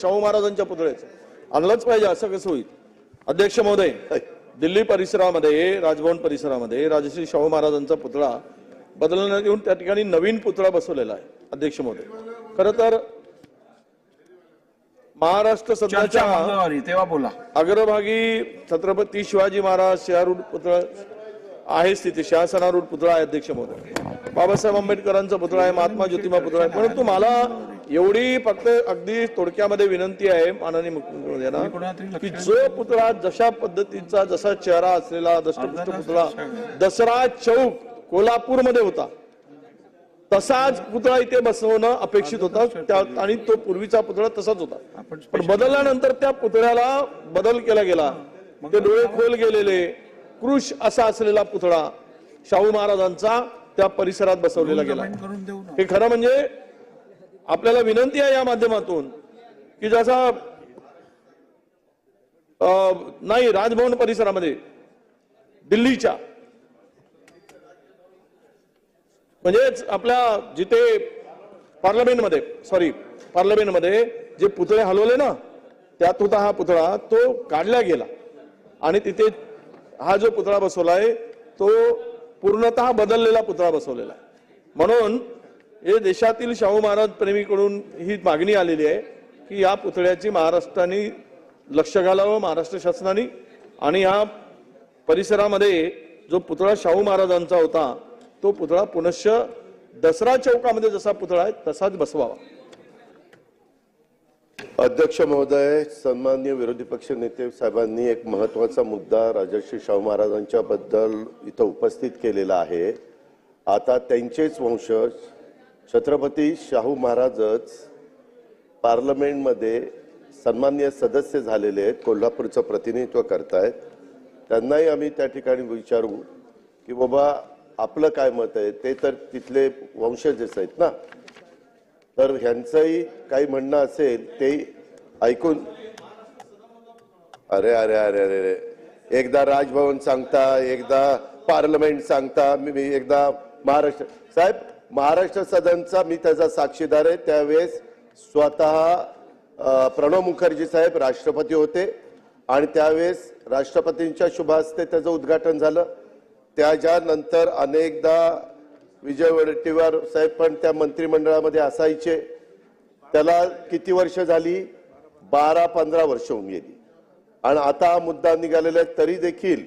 शाहू महाराजांच्या पुतळ्याचं आणलंच पाहिजे असं कसं होईल? अध्यक्ष महोदय दिल्ली परिसरामध्ये राजभवन परिसरामध्ये राजश्री शाहू महाराजांचा पुतळा बदलण्यात येऊन त्या ठिकाणी नवीन पुतळा बसवलेला आहे अध्यक्ष महोदय. खर तर महाराष्ट्र सध्याच्या तेव्हा बोला. अग्रभागी छत्रपती शिवाजी महाराज शहारूढ पुतळा आहे स्थिती शासनारूढ पुतळा आहे अध्यक्ष महोदय. बाबासाहेब आंबेडकरांचा पुतळा आहे महात्मा ज्योतिबा पुतळा आहे. परंतु मला एवढी फक्त अगदी थोडक्यामध्ये विनंती आहे माननीय मुख्यमंत्र्यांना की जो पुतळा जशा पद्धतीचा जसा चेहरा असलेला दष्टपुष्ट पुतळा दसरा चौक कोल्हापूरमध्ये होता. तसाच पुतळा इथे बसवणं अपेक्षित होता. त्या आणि तो पूर्वीचा पुतळा तसाच होता. पण बदलल्यानंतर त्या पुतळ्याला बदल केला गेला. ते डोळे खोल गेलेले. कृष असा असलेला पुतळा शाहू महाराजांचा त्या परिसरात बसवलेला गेला. हे खरं म्हणजे आपल्याला विनंती आहे या माध्यमातून की जसा अं, नाही राजभवन परिसरामध्ये दिल्लीच्या म्हणजेच आपल्या जिथे पार्लमेंटमध्ये सॉरी पार्लमेंटमध्ये जे पुतळे हलवले ना त्यात होता हा पुतळा तो काढला गेला. आणि तिथे हा जो पुतळा बसवलाय तो पूर्णतः बदललेला पुतळा बसवलेला आहे. म्हणून हे देशातील शाहू महाराज प्रेमीकडून ही मागणी आलेली आहे की या पुतळ्याची महाराष्ट्राने लक्ष घालावं महाराष्ट्र शासनाने. आणि या परिसरामध्ये जो पुतळा शाहू महाराजांचा होता तो पुतळा पुनश्च दसरा चौकामध्ये जसा पुतळा आहे तसाच बसवावा. अध्यक्ष महोदय सन्मान्य विरोधी पक्ष नेते साहेबांनी एक महत्त्वाचा मुद्दा राजर्षी शाहू महाराजांच्या बद्दल इथं उपस्थित केलेला आहे. आता त्यांचेच वंशज छत्रपती शाहू महाराजच पार्लमेंटमध्ये सन्मान्य सदस्य झालेले आहेत कोल्हापूरचं प्रतिनिधित्व करतायत. त्यांनाही आम्ही त्या ठिकाणी विचारू की बाबा आपलं काय मत आहे? ते तर तिथले वंशजच आहेत ना? तर ह्यांचंही काही म्हणणं असेल ते ऐकून. अरे अरे अरे अरे अरे. एकदा राजभवन सांगता एकदा पार्लमेंट सांगता मी एकदा महाराष्ट्र साहेब महाराष्ट्र सदनचा मी त्याचा साक्षीदार आहे. त्यावेळेस स्वतः प्रणव मुखर्जी साहेब राष्ट्रपती होते आणि त्यावेळेस राष्ट्रपतींच्या शुभ हस्ते त्याचं उद्घाटन झालं. त्याच्यानंतर अनेकदा विजय वडेट्टीवार साहेब पण त्या मंत्रिमंडळामध्ये असायचे. त्याला किती वर्ष झाली? बारा पंधरा वर्ष होऊन गेली. आणि आता हा मुद्दा निघालेला आहे तरी देखील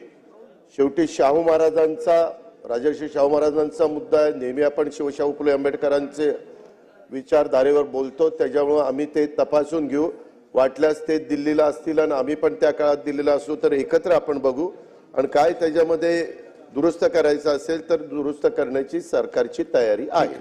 शेवटी शाहू महाराजांचा राजर्षी शाहू महाराजांचा मुद्दा आहे. नेहमी आपण शिवशाहू फुले आंबेडकरांचे विचारधारेवर बोलतो. त्याच्यामुळं आम्ही ते तपासून घेऊ. वाटल्यास ते दिल्लीला असतील आणि आम्ही पण त्या काळात दिल्लीला असू तर एकत्र आपण बघू. आणि काय त्याच्यामध्ये दुरुस्त करायचं असेल तर दुरुस्त करण्याची सरकारची तयारी आहे.